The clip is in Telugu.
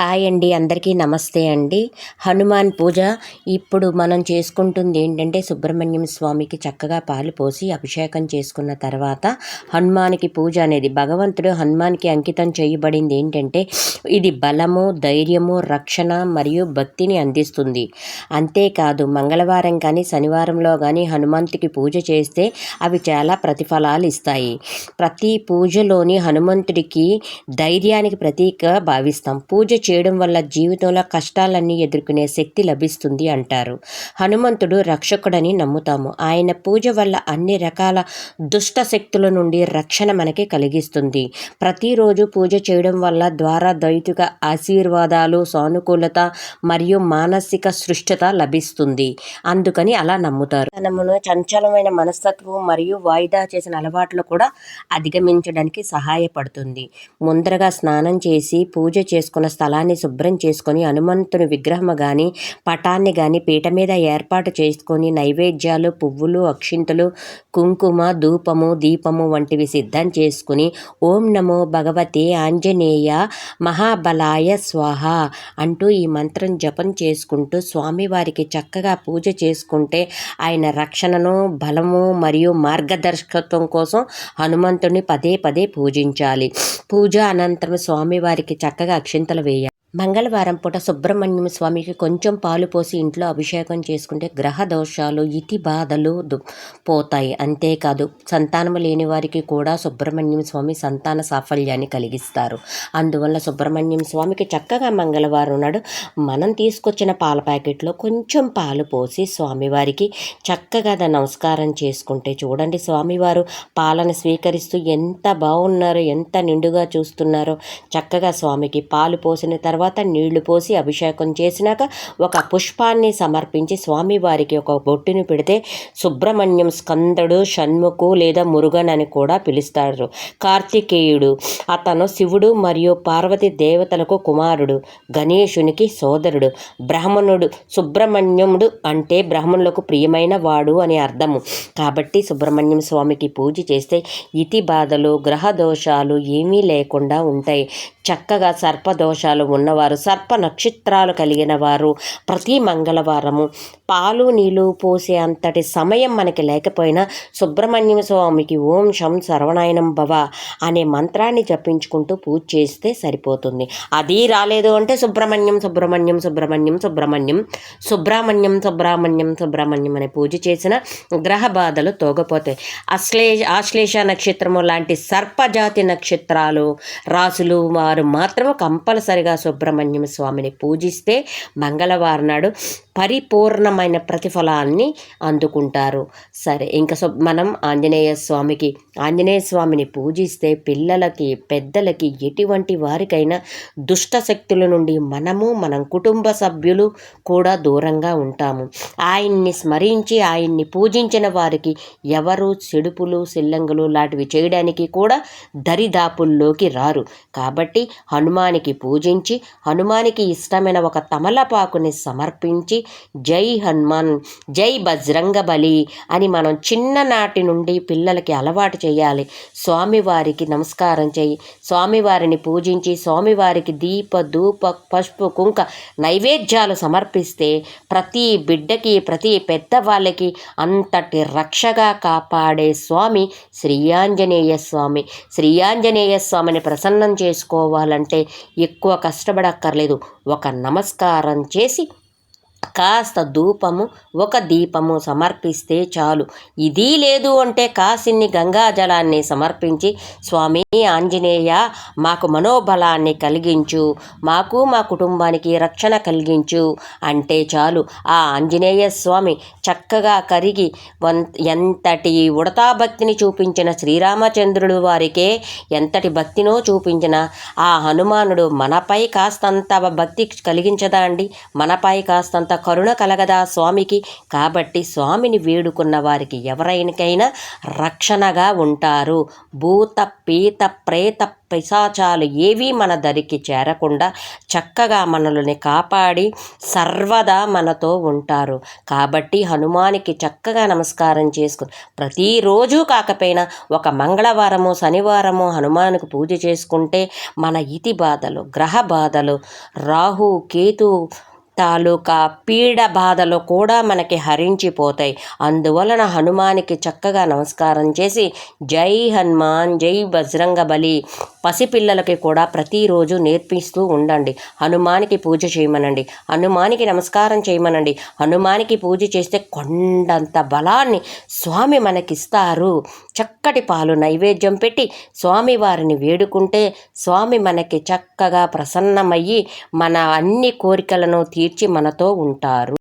హాయ్ అండి అందరికీ నమస్తే అండి. హనుమాన్ పూజ. ఇప్పుడు మనం చేసుకుంటుంది ఏంటంటే సుబ్రహ్మణ్యం స్వామికి చక్కగా పాలు పోసి అభిషేకం చేసుకున్న తర్వాత హనుమానికి పూజ అనేది భగవంతుడు హనుమాన్కి అంకితం చేయబడింది ఏంటంటే ఇది బలము ధైర్యము రక్షణ మరియు భక్తిని అందిస్తుంది. అంతేకాదు మంగళవారం కానీ శనివారంలో కానీ హనుమంతుకి పూజ చేస్తే అవి చాలా ప్రతిఫలాలు ఇస్తాయి. ప్రతి పూజలోని హనుమంతుడికి ధైర్యానికి ప్రతీక భావిస్తాం. పూజ చేయడం వల్ల జీవితంలో కష్టాలన్నీ ఎదుర్కొనే శక్తి లభిస్తుంది అంటారు. హనుమంతుడు రక్షకుడని నమ్ముతాము. ఆయన పూజ వల్ల అన్ని రకాల దుష్ట శక్తుల నుండి రక్షణ మనకి కలిగిస్తుంది. ప్రతిరోజు పూజ చేయడం వల్ల ద్వారా దైతిక ఆశీర్వాదాలు సానుకూలత మరియు మానసిక సృష్టత లభిస్తుంది. అందుకని అలా నమ్ముతారు. మనమును చంచలమైన మనస్తత్వం మరియు వాయిదా చేసిన అలవాట్లు కూడా అధిగమించడానికి సహాయపడుతుంది. ముందరగా స్నానం చేసి పూజ చేసుకున్న స్థలాన్ని శుభ్రం చేసుకొని హనుమంతుని విగ్రహము కానీ పటాన్ని కానీ పీట మీద ఏర్పాటు చేసుకొని నైవేద్యాలు పువ్వులు అక్షింతలు కుంకుమ ధూపము దీపము వంటివి సిద్ధం చేసుకుని ఓం నమో భగవతే ఆంజనేయ మహాబలాయ స్వాహ అంటూ ఈ మంత్రం జపం చేసుకుంటూ స్వామివారికి చక్కగా పూజ చేసుకుంటే ఆయన రక్షణను బలము మరియు మార్గదర్శకత్వం కోసం హనుమంతుని పదే పదే పూజించాలి. పూజ అనంతరం స్వామివారికి చక్కగా అక్షింతలు వేయాలి. మంగళవారం పూట సుబ్రహ్మణ్యం స్వామికి కొంచెం పాలు పోసి ఇంట్లో అభిషేకం చేసుకుంటే గ్రహ దోషాలు ఇతి బాధలు పోతాయి. అంతేకాదు సంతానం లేని వారికి కూడా సుబ్రహ్మణ్యం స్వామి సంతాన సాఫల్యాన్ని కలిగిస్తారు. అందువల్ల సుబ్రహ్మణ్యం స్వామికి చక్కగా మంగళవారం నాడు మనం తీసుకొచ్చిన పాల ప్యాకెట్లో కొంచెం పాలు పోసి స్వామివారికి చక్కగా దాన్ని నమస్కారం చేసుకుంటే చూడండి స్వామివారు పాలను స్వీకరిస్తూ ఎంత బాగున్నారో ఎంత నిండుగా చూస్తున్నారో చక్కగా స్వామికి పాలు పోసిన తర్వాత తర్వాత నీళ్ళు పోసి అభిషేకం చేసినాక ఒక పుష్పాన్ని సమర్పించి స్వామివారికి ఒక బొట్టుని పెడితే సుబ్రహ్మణ్యం స్కందడు షణ్ముఖు లేదా మురుగన్ అని కూడా పిలుస్తారు. కార్తికేయుడు అతను శివుడు మరియు పార్వతి దేవతలకు కుమారుడు గణేశునికి సోదరుడు. బ్రాహ్మణుడు సుబ్రహ్మణ్యముడు అంటే బ్రాహ్మణులకు ప్రియమైన వాడు అని అర్థము. కాబట్టి సుబ్రహ్మణ్యం స్వామికి పూజ చేస్తే ఇతి బాధలు గ్రహ దోషాలు ఏమీ లేకుండా ఉంటాయి. చక్కగా సర్పదోషాలు ఉన్నవారు సర్ప నక్షత్రాలు కలిగిన వారు ప్రతి మంగళవారము పాలు నీళ్ళు పోసే అంతటి సమయం మనకి లేకపోయినా సుబ్రహ్మణ్యం స్వామికి ఓం శం సర్వనాయనం భవ అనే మంత్రాన్ని జపించుకుంటూ పూజ చేస్తే సరిపోతుంది. అది రాలేదు అంటే సుబ్రహ్మణ్యం సుబ్రహ్మణ్యం సుబ్రహ్మణ్యం సుబ్రహ్మణ్యం సుబ్రహ్మణ్యం సుబ్రహ్మణ్యం సుబ్రహ్మణ్యం అనే పూజ చేసిన గ్రహ బాధలు తోగపోతాయి. అశ్లే ఆశ్లేష నక్షత్రము లాంటి సర్పజాతి నక్షత్రాలు రాసులు వారు మాత్రం కంపల్సరిగా సుబ్రహ్మణ్యం స్వామిని పూజిస్తే మంగళవారం నాడు పరిపూర్ణమైన ప్రతిఫలాన్ని అందుకుంటారు. సరే ఇంకా సు మనం ఆంజనేయ స్వామికి ఆంజనేయ స్వామిని పూజిస్తే పిల్లలకి పెద్దలకి ఎటువంటి వారికైనా దుష్ట శక్తుల నుండి మనము మనం కుటుంబ సభ్యులు కూడా దూరంగా ఉంటాము. ఆయన్ని స్మరించి ఆయన్ని పూజించిన వారికి ఎవరు చెడుపులు సిల్లంగులు లాంటివి చేయడానికి కూడా దరిదాపుల్లోకి రారు. కాబట్టి హనుమానికి పూజించి హనుమానికి ఇష్టమైన ఒక తమలపాకుని సమర్పించి జై హనుమాన్ జై బజరంగ బలి అని మనం చిన్ననాటి నుండి పిల్లలకి అలవాటు చేయాలి. స్వామివారికి నమస్కారం చేయి. స్వామివారిని పూజించి స్వామివారికి దీప ధూప పసుపు కుంక నైవేద్యాలు సమర్పిస్తే ప్రతి బిడ్డకి ప్రతి పెద్దవాళ్ళకి అంతటి రక్షగా కాపాడే స్వామి శ్రీయాంజనేయ స్వామి. శ్రీయాంజనేయ స్వామిని ప్రసన్నం చేసుకోవాలంటే ఎక్కువ కష్టపడక్కర్లేదు. ఒక నమస్కారం చేసి కాస్త ధూపము ఒక దీపము సమర్పిస్తే చాలు. ఇది లేదు అంటే కాసిన్ని గంగాజలాన్ని సమర్పించి స్వామి ఆంజనేయ మాకు మనోబలాన్ని కలిగించు మాకు మా కుటుంబానికి రక్షణ కలిగించు అంటే చాలు. ఆ ఆంజనేయ స్వామి చక్కగా కరిగి వన్ ఎంతటి ఉడతా భక్తిని చూపించిన శ్రీరామచంద్రుడు వారికే ఎంతటి భక్తినో చూపించిన ఆ హనుమానుడు మనపై కాస్తంత భక్తి కలిగించదా అండి? మనపై కాస్తంత కరుణ కలగదా స్వామికి? కాబట్టి స్వామిని వేడుకున్న వారికి ఎవరైనకైనా రక్షణగా ఉంటారు. భూత పీత ప్రేత పిశాచాలు ఏవీ మన దరికి చేరకుండా చక్కగా మనల్ని కాపాడి సర్వదా మనతో ఉంటారు. కాబట్టి హనుమానికి చక్కగా నమస్కారం చేసుకుని ప్రతిరోజు కాకపోయినా ఒక మంగళవారము శనివారము హనుమానికి పూజ చేసుకుంటే మన ఇతి బాధలు గ్రహ బాధలు రాహు కేతు తాలూకా పీడ బాధలు కూడా మనకి హరించిపోతాయి. అందువలన హనుమానికి చక్కగా నమస్కారం చేసి జై హనుమాన్ జై బజరంగ బలి పసిపిల్లలకి కూడా ప్రతిరోజు నేర్పిస్తూ ఉండండి. హనుమానికి పూజ చేయమనండి. హనుమానికి నమస్కారం చేయమనండి. హనుమానికి పూజ చేస్తే కొండంత బలాన్ని స్వామి మనకిస్తారు. చక్కటి పాలు నైవేద్యం పెట్టి స్వామి వారిని వేడుకుంటే స్వామి మనకి చక్కగా ప్రసన్నమయ్యి మన అన్ని కోరికలను తీర్చి మనతో ఉంటారు.